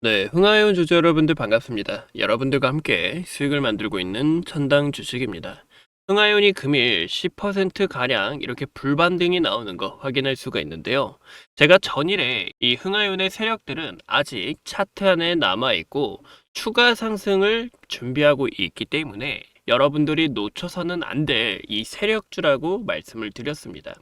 네, 흥하이온 주주 여러분들 반갑습니다. 여러분들과 함께 수익을 만들고 있는 천당 주식입니다. 흥하이온이 금일 10%가량 이렇게 불반등이 나오는 거 확인할 수가 있는데요. 제가 전일에 이 흥하이온의 세력들은 아직 차트 안에 남아있고 추가 상승을 준비하고 있기 때문에 여러분들이 놓쳐서는 안 될 이 세력주라고 말씀을 드렸습니다.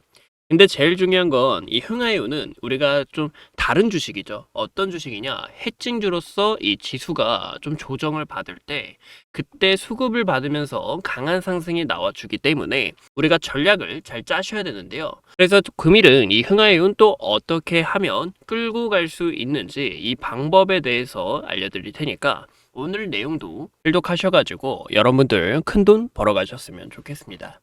근데 제일 중요한 건 이 흥하이온은 우리가 좀 다른 주식이죠. 어떤 주식이냐? 해칭주로서 이 지수가 좀 조정을 받을 때 그때 수급을 받으면서 강한 상승이 나와주기 때문에 우리가 전략을 잘 짜셔야 되는데요. 그래서 금일은 이 흥하이온 또 어떻게 하면 끌고 갈 수 있는지 이 방법에 대해서 알려드릴 테니까 오늘 내용도 필독하셔가지고 여러분들 큰 돈 벌어가셨으면 좋겠습니다.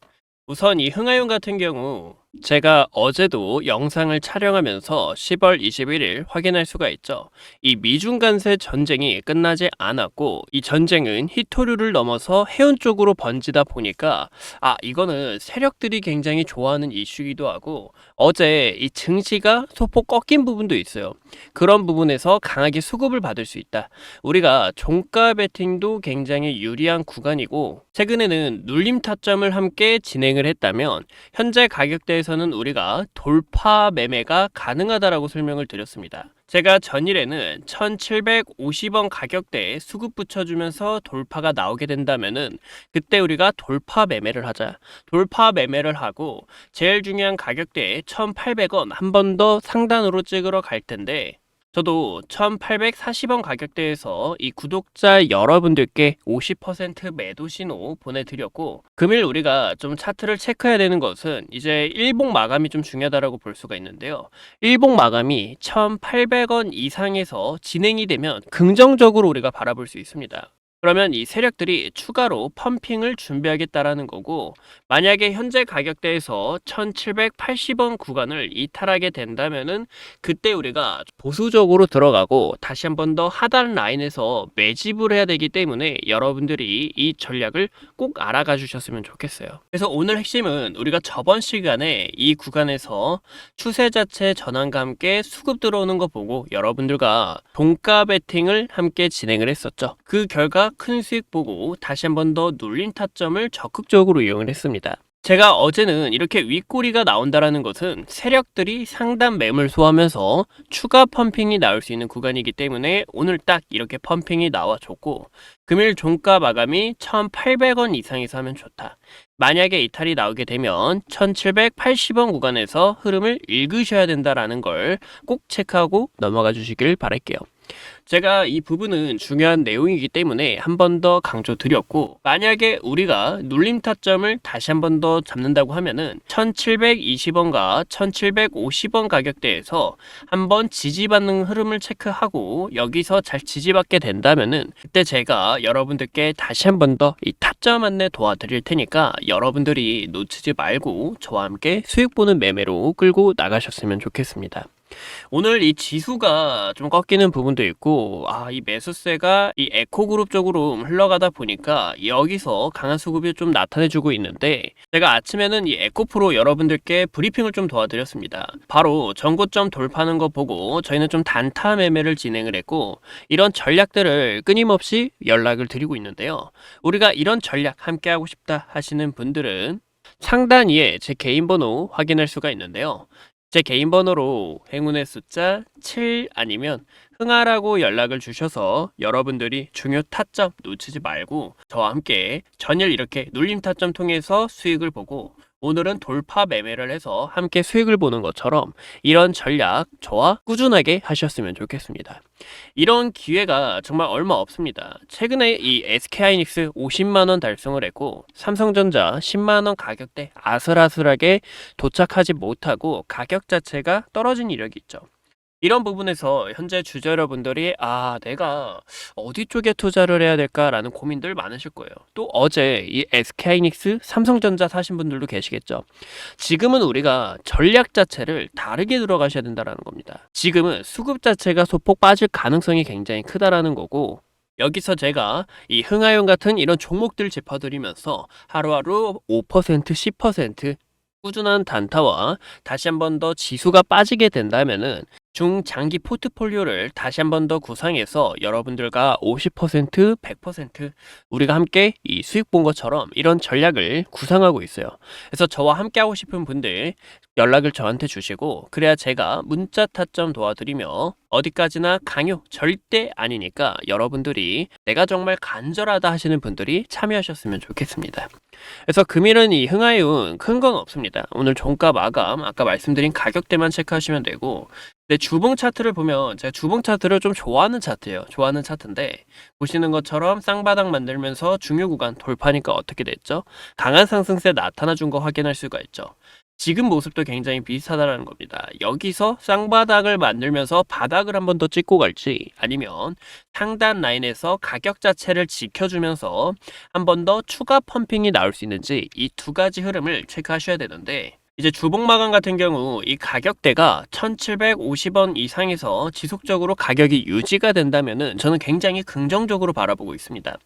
우선 이 흥하용 같은 경우 제가 어제도 영상을 촬영하면서 10월 21일 확인할 수가 있죠. 이 미중 간세 전쟁이 끝나지 않았고 이 전쟁은 히토류를 넘어서 해운 쪽으로 번지다 보니까 아 이거는 세력들이 굉장히 좋아하는 이슈이기도 하고 어제 이 증시가 소폭 꺾인 부분도 있어요. 그런 부분에서 강하게 수급을 받을 수 있다. 우리가 종가 베팅도 굉장히 유리한 구간이고 최근에는 눌림 타점을 함께 진행을 했다면 현재 가격대에서는 우리가 돌파 매매가 가능하다라고 설명을 드렸습니다. 제가 전일에는 1750원 가격대에 수급 붙여주면서 돌파가 나오게 된다면은 그때 우리가 돌파 매매를 하자. 돌파 매매를 하고 제일 중요한 가격대에 1800원 한 번 더 상단으로 찍으러 갈 텐데 저도 1840원 가격대에서 이 구독자 여러분들께 50% 매도 신호 보내드렸고 금일 우리가 좀 차트를 체크해야 되는 것은 이제 일봉 마감이 좀 중요하다고 볼 수가 있는데요. 일봉 마감이 1800원 이상에서 진행이 되면 긍정적으로 우리가 바라볼 수 있습니다. 그러면 이 세력들이 추가로 펌핑을 준비하겠다라는 거고 만약에 현재 가격대에서 1780원 구간을 이탈하게 된다면은 그때 우리가 보수적으로 들어가고 다시 한 번 더 하단 라인에서 매집을 해야 되기 때문에 여러분들이 이 전략을 꼭 알아가 주셨으면 좋겠어요. 그래서 오늘 핵심은 우리가 저번 시간에 이 구간에서 추세 자체 전환과 함께 수급 들어오는 거 보고 여러분들과 동가 베팅을 함께 진행을 했었죠. 그 결과 큰 수익 보고 다시 한 번 더 눌린 타점을 적극적으로 이용을 했습니다. 제가 어제는 이렇게 윗꼬리가 나온다라는 것은 세력들이 상단 매물 소화하면서 추가 펌핑이 나올 수 있는 구간이기 때문에 오늘 딱 이렇게 펌핑이 나와줬고 금일 종가 마감이 1,800원 이상에서 하면 좋다. 만약에 이탈이 나오게 되면 1,780원 구간에서 흐름을 읽으셔야 된다라는 걸 꼭 체크하고 넘어가 주시길 바랄게요. 제가 이 부분은 중요한 내용이기 때문에 한 번 더 강조 드렸고 만약에 우리가 눌림 타점을 다시 한 번 더 잡는다고 하면은 1720원과 1750원 가격대에서 한번 지지받는 흐름을 체크하고 여기서 잘 지지받게 된다면은 그때 제가 여러분들께 다시 한 번 더 이 타점 안내 도와드릴 테니까 여러분들이 놓치지 말고 저와 함께 수익 보는 매매로 끌고 나가셨으면 좋겠습니다. 오늘 이 지수가 좀 꺾이는 부분도 있고 아 이 매수세가 이 에코그룹 쪽으로 흘러가다 보니까 여기서 강한 수급이 좀 나타내주고 있는데 제가 아침에는 이 에코프로 여러분들께 브리핑을 좀 도와드렸습니다. 바로 전고점 돌파하는 거 보고 저희는 좀 단타 매매를 진행을 했고 이런 전략들을 끊임없이 연락을 드리고 있는데요. 우리가 이런 전략 함께 하고 싶다 하시는 분들은 상단 위에 제 개인 번호 확인할 수가 있는데요. 제 개인 번호로 행운의 숫자 7 아니면 흥하라고 연락을 주셔서 여러분들이 중요 타점 놓치지 말고 저와 함께 전일 이렇게 눌림 타점 통해서 수익을 보고 오늘은 돌파 매매를 해서 함께 수익을 보는 것처럼 이런 전략 저와 꾸준하게 하셨으면 좋겠습니다. 이런 기회가 정말 얼마 없습니다. 최근에 이 SK하이닉스 50만 원 달성을 했고 삼성전자 10만 원 가격대 아슬아슬하게 도착하지 못하고 가격 자체가 떨어진 이력이 있죠. 이런 부분에서 현재 주주 여러분들이 아 내가 어디 쪽에 투자를 해야 될까라는 고민들 많으실 거예요. 또 어제 이 SK하이닉스 삼성전자 사신 분들도 계시겠죠. 지금은 우리가 전략 자체를 다르게 들어가셔야 된다라는 겁니다. 지금은 수급 자체가 소폭 빠질 가능성이 굉장히 크다라는 거고 여기서 제가 이 흥하용 같은 이런 종목들 짚어드리면서 하루하루 5% 10% 꾸준한 단타와 다시 한 번 더 지수가 빠지게 된다면은 중장기 포트폴리오를 다시 한 번 더 구상해서 여러분들과 50%, 100% 우리가 함께 이 수익 본 것처럼 이런 전략을 구상하고 있어요. 그래서 저와 함께 하고 싶은 분들 연락을 저한테 주시고 그래야 제가 문자 타점 도와드리며 어디까지나 강요 절대 아니니까 여러분들이 내가 정말 간절하다 하시는 분들이 참여하셨으면 좋겠습니다. 그래서 금일은 이 흥하이운 큰 건 없습니다. 오늘 종가 마감 아까 말씀드린 가격대만 체크하시면 되고 근데 주봉 차트를 보면 제가 주봉 차트를 좀 좋아하는 차트예요. 좋아하는 차트인데 보시는 것처럼 쌍바닥 만들면서 중요 구간 돌파니까 어떻게 됐죠? 강한 상승세 나타나 준 거 확인할 수가 있죠. 지금 모습도 굉장히 비슷하다는 겁니다. 여기서 쌍바닥을 만들면서 바닥을 한 번 더 찍고 갈지 아니면 상단 라인에서 가격 자체를 지켜주면서 한 번 더 추가 펌핑이 나올 수 있는지 이 두 가지 흐름을 체크하셔야 되는데 이제 주봉 마감 같은 경우 이 가격대가 1750원 이상에서 지속적으로 가격이 유지가 된다면은 저는 굉장히 긍정적으로 바라보고 있습니다.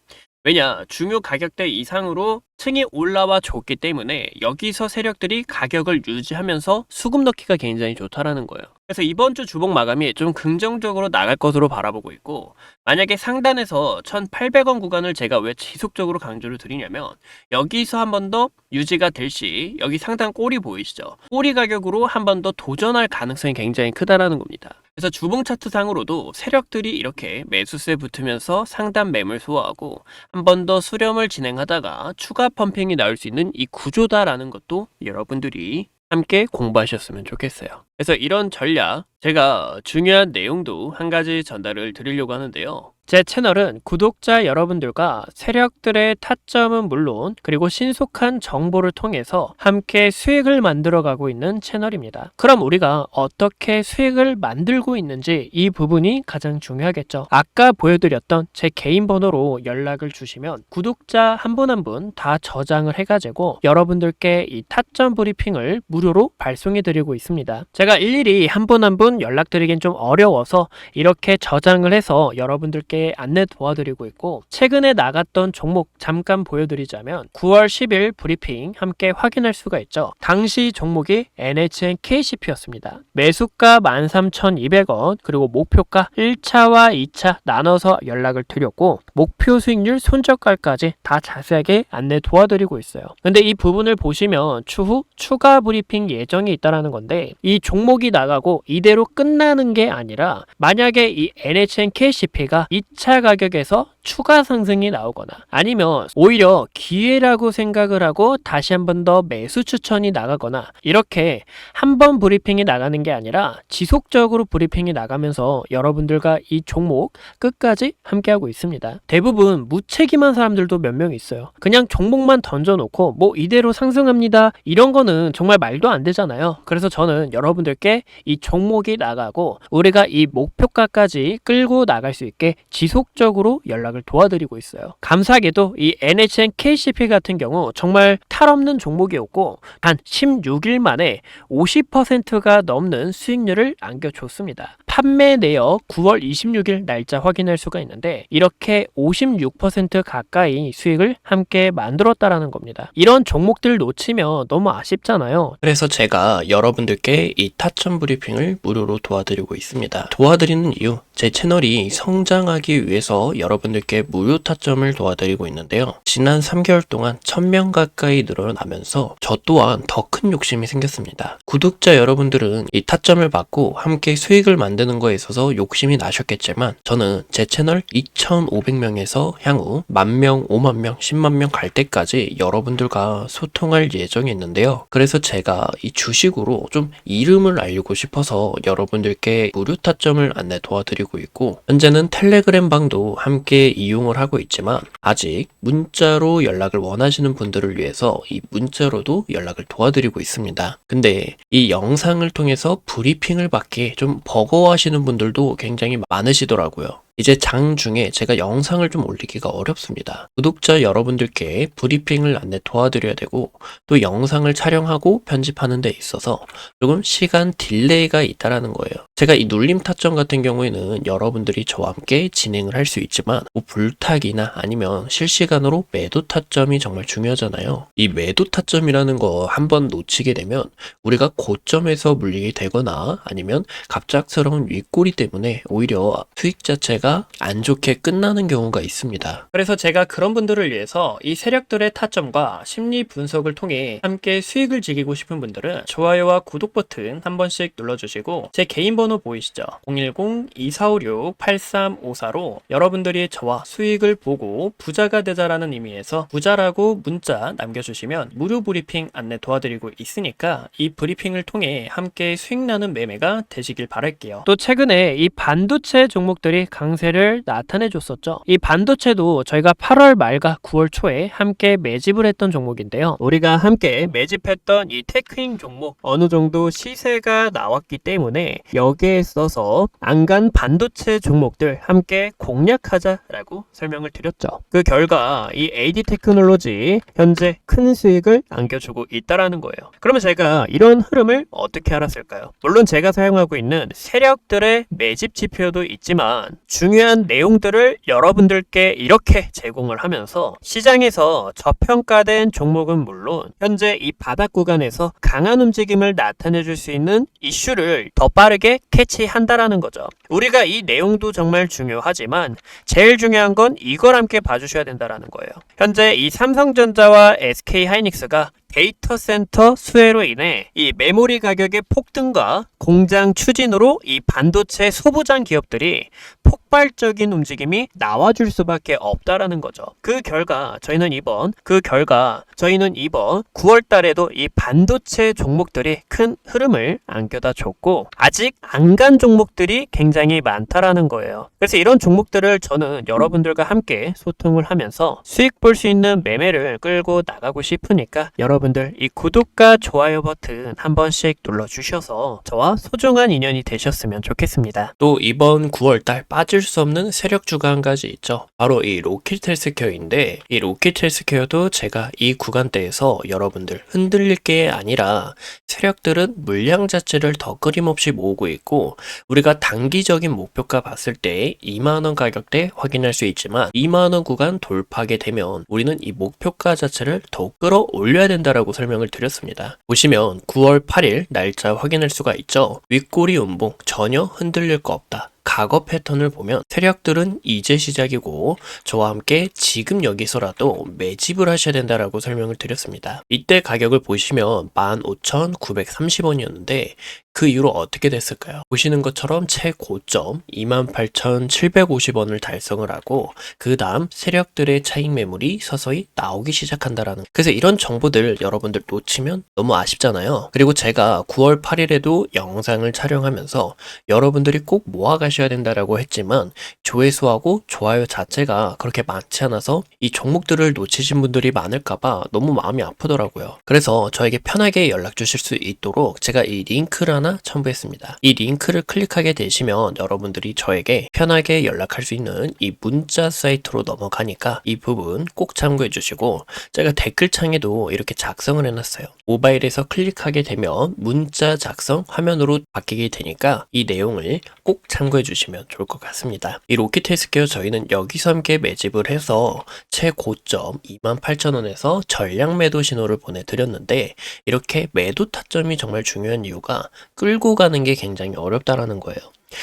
왜냐 중요 가격대 이상으로 층이 올라와 줬기 때문에 여기서 세력들이 가격을 유지하면서 수급 넣기가 굉장히 좋다라는 거예요. 그래서 이번 주 주봉 마감이 좀 긍정적으로 나갈 것으로 바라보고 있고 만약에 상단에서 1,800원 구간을 제가 왜 지속적으로 강조를 드리냐면 여기서 한 번 더 유지가 될 시 여기 상단 꼬리 보이시죠? 꼬리 가격으로 한 번 더 도전할 가능성이 굉장히 크다라는 겁니다. 그래서 주봉 차트 상으로도 세력들이 이렇게 매수세 붙으면서 상단 매물 소화하고 한 번 더 수렴을 진행하다가 추가 펌핑이 나올 수 있는 이 구조다라는 것도 여러분들이 함께 공부하셨으면 좋겠어요. 그래서 이런 전략, 제가 중요한 내용도 한 가지 전달을 드리려고 하는데요. 제 채널은 구독자 여러분들과 세력들의 타점은 물론 그리고 신속한 정보를 통해서 함께 수익을 만들어가고 있는 채널입니다. 그럼 우리가 어떻게 수익을 만들고 있는지 이 부분이 가장 중요하겠죠. 아까 보여드렸던 제 개인 번호로 연락을 주시면 구독자 한 분 한 분 다 저장을 해가지고 여러분들께 이 타점 브리핑을 무료로 발송해 드리고 있습니다. 제가 일일이 한 분 한 분 연락드리긴 좀 어려워서 이렇게 저장을 해서 여러분들께 안내 도와드리고 있고 최근에 나갔던 종목 잠깐 보여드리자면 9월 10일 브리핑 함께 확인할 수가 있죠. 당시 종목이 NHN KCP였습니다. 매수가 13,200원 그리고 목표가 1차와 2차 나눠서 연락을 드렸고 목표 수익률 손절가까지 다 자세하게 안내 도와드리고 있어요. 근데 이 부분을 보시면 추후 추가 브리핑 예정이 있다라는 건데 이 종 목이 나가고 이대로 끝나는 게 아니라 만약에 이 NHN KCP가 2차 가격에서 추가 상승이 나오거나 아니면 오히려 기회라고 생각을 하고 다시 한 번 더 매수 추천이 나가거나 이렇게 한 번 브리핑이 나가는 게 아니라 지속적으로 브리핑이 나가면서 여러분들과 이 종목 끝까지 함께하고 있습니다. 대부분 무책임한 사람들도 몇 명 있어요. 그냥 종목만 던져놓고 뭐 이대로 상승합니다. 이런 거는 정말 말도 안 되잖아요. 그래서 저는 여러분들께 이 종목이 나가고 우리가 이 목표가까지 끌고 나갈 수 있게 지속적으로 연락 을 도와드리고 있어요. 감사하게도 이 NHN KCP 같은 경우 정말 탈 없는 종목이었고 단 16일 만에 50%가 넘는 수익률을 안겨줬습니다. 판매 내역 9월 26일 날짜 확인할 수가 있는데 이렇게 56% 가까이 수익을 함께 만들었다라는 겁니다. 이런 종목들 놓치면 너무 아쉽잖아요. 그래서 제가 여러분들께 이 타점 브리핑을 무료로 도와드리고 있습니다. 도와드리는 이유 제 채널이 성장하기 위해서 여러분들께 무료 타점을 도와드리고 있는데요. 지난 3개월 동안 1000명 가까이 늘어나면서 저 또한 더 큰 욕심이 생겼습니다. 구독자 여러분들은 이 타점을 받고 함께 수익을 만드는 거에 있어서 욕심이 나셨겠지만 저는 제 채널 2,500명에서 향후 만명, 5만 명, 10만 명 갈 때까지 여러분들과 소통할 예정이 있는데요. 그래서 제가 이 주식으로 좀 이름을 알리고 싶어서 여러분들께 무료 타점을 안내 도와드리고 있고 현재는 텔레그램 방도 함께 이용을 하고 있지만 아직 문자로 연락을 원하시는 분들을 위해서 이 문자로도 연락을 도와드리고 있습니다. 근데 이 영상을 통해서 브리핑을 받기 좀 버거워하시는 분들도 굉장히 많으시더라고요. 이제 장 중에 제가 영상을 좀 올리기가 어렵습니다. 구독자 여러분들께 브리핑을 안내 도와드려야 되고 또 영상을 촬영하고 편집하는 데 있어서 조금 시간 딜레이가 있다라는 거예요. 제가 이 눌림 타점 같은 경우에는 여러분들이 저와 함께 진행을 할 수 있지만 뭐 불타기나 아니면 실시간으로 매도 타점이 정말 중요하잖아요. 이 매도 타점이라는 거 한번 놓치게 되면 우리가 고점에서 물리게 되거나 아니면 갑작스러운 윗꼬리 때문에 오히려 수익 자체가 안 좋게 끝나는 경우가 있습니다. 그래서 제가 그런 분들을 위해서 이 세력들의 타점과 심리 분석을 통해 함께 수익을 지키고 싶은 분들은 좋아요와 구독 버튼 한 번씩 눌러주시고 제 개인 번호 보이시죠? 010-2456-8354로 여러분들이 저와 수익을 보고 부자가 되자라는 의미에서 부자라고 문자 남겨주시면 무료 브리핑 안내 도와드리고 있으니까 이 브리핑을 통해 함께 수익 나는 매매가 되시길 바랄게요. 또 최근에 이 반도체 종목들이 강세 를 나타내 줬었죠. 이 반도체도 저희가 8월 말과 9월 초에 함께 매집을 했던 종목인데요. 우리가 함께 매집했던 이 테크인 종목 어느 정도 시세가 나왔기 때문에 여기에 써서 안간 반도체 종목들 함께 공략하자라고 설명을 드렸죠. 그 결과 이 AD 테크놀로지 현재 큰 수익을 안겨주고 있다라는 거예요. 그러면 제가 이런 흐름을 어떻게 알았을까요? 물론 제가 사용하고 있는 세력들의 매집 지표도 있지만 중 요한 내용들을 여러분들께 이렇게 제공을 하면서 시장에서 저평가된 종목은 물론 현재 이 바닥 구간에서 강한 움직임을 나타내 줄 수 있는 이슈를 더 빠르게 캐치한다라는 거죠. 우리가 이 내용도 정말 중요하지만 제일 중요한 건 이걸 함께 봐주셔야 된다라는 거예요. 현재 이 삼성전자와 SK 하이닉스가 데이터 센터 수혜로 인해 이 메모리 가격의 폭등과 공장 추진으로 이 반도체 소부장 기업들이 폭발적인 움직임이 나와줄 수밖에 없다라는 거죠. 그 결과 저희는 이번 그 결과 저희는 이번 9월 달에도 이 반도체 종목들이 큰 흐름을 안겨다 줬고 아직 안 간 종목들이 굉장히 많다라는 거예요. 그래서 이런 종목들을 저는 여러분들과 함께 소통을 하면서 수익 볼 수 있는 매매를 끌고 나가고 싶으니까 여러분 들 이 구독과 좋아요 버튼 한 번씩 눌러 주셔서 저와 소중한 인연이 되셨으면 좋겠습니다. 또 이번 9월 달 빠질 수 없는 세력 주가 한 가지 있죠. 바로 이 로켓 헬스케어인데 이 로켓 헬스케어도 제가 이 구간대에서 여러분들 흔들릴 게 아니라 세력들은 물량 자체를 더 끊임없이 모으고 있고 우리가 단기적인 목표가 봤을 때 2만원 가격대 확인할 수 있지만 2만원 구간 돌파하게 되면 우리는 이 목표가 자체를 더 끌어올려야 된다 라고 설명을 드렸습니다. 보시면 9월 8일 날짜 확인할 수가 있죠. 윗꼬리 운봉 전혀 흔들릴 거 없다. 과거 패턴을 보면 세력들은 이제 시작이고 저와 함께 지금 여기서라도 매집을 하셔야 된다라고 설명을 드렸습니다. 이때 가격을 보시면 15,930원이었는데 그 이후로 어떻게 됐을까요? 보시는 것처럼 최고점 28,750원을 달성을 하고 그 다음 세력들의 차익 매물이 서서히 나오기 시작한다라는 그래서 이런 정보들 여러분들 놓치면 너무 아쉽잖아요. 그리고 제가 9월 8일에도 영상을 촬영하면서 여러분들이 꼭 모아가셔야 된다라고 했지만 조회수하고 좋아요 자체가 그렇게 많지 않아서 이 종목들을 놓치신 분들이 많을까봐 너무 마음이 아프더라고요. 그래서 저에게 편하게 연락 주실 수 있도록 제가 이 링크를 하나 첨부했습니다. 이 링크를 클릭하게 되시면 여러분들이 저에게 편하게 연락할 수 있는 이 문자 사이트로 넘어가니까 이 부분 꼭 참고해 주시고 제가 댓글창에도 이렇게 작성을 해놨어요. 모바일에서 클릭하게 되면 문자 작성 화면으로 바뀌게 되니까 이 내용을 꼭 참고해 주시면 좋을 것 같습니다. 이 로켓 헬스케어 저희는 여기서 함께 매집을 해서 최고점 28,000원에서 전량 매도 신호를 보내드렸는데 이렇게 매도 타점이 정말 중요한 이유가 끌고 가는 게 굉장히 어렵다라는 거예요.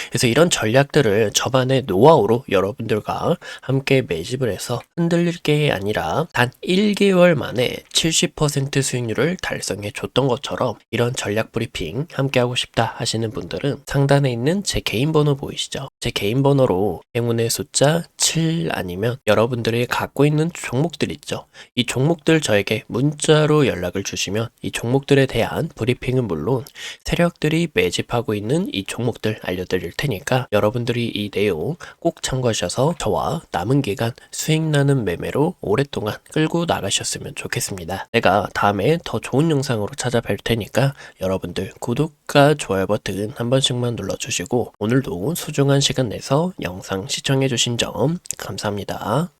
그래서 이런 전략들을 저만의 노하우로 여러분들과 함께 매집을 해서 흔들릴 게 아니라 단 1개월 만에 70% 수익률을 달성해 줬던 것처럼 이런 전략 브리핑 함께 하고 싶다 하시는 분들은 상단에 있는 제 개인 번호 보이시죠? 제 개인 번호로 행운의 숫자 7 아니면 여러분들이 갖고 있는 종목들 있죠. 이 종목들 저에게 문자로 연락을 주시면 이 종목들에 대한 브리핑은 물론 세력들이 매집하고 있는 이 종목들 알려드릴 테니까 여러분들이 이 내용 꼭 참고하셔서 저와 남은 기간 수익 나는 매매로 오랫동안 끌고 나가셨으면 좋겠습니다. 내가 다음에 더 좋은 영상으로 찾아뵐 테니까 여러분들 구독과 좋아요 버튼 한 번씩만 눌러주시고 오늘도 소중한 시간 내서 영상 시청해주신 점 감사합니다.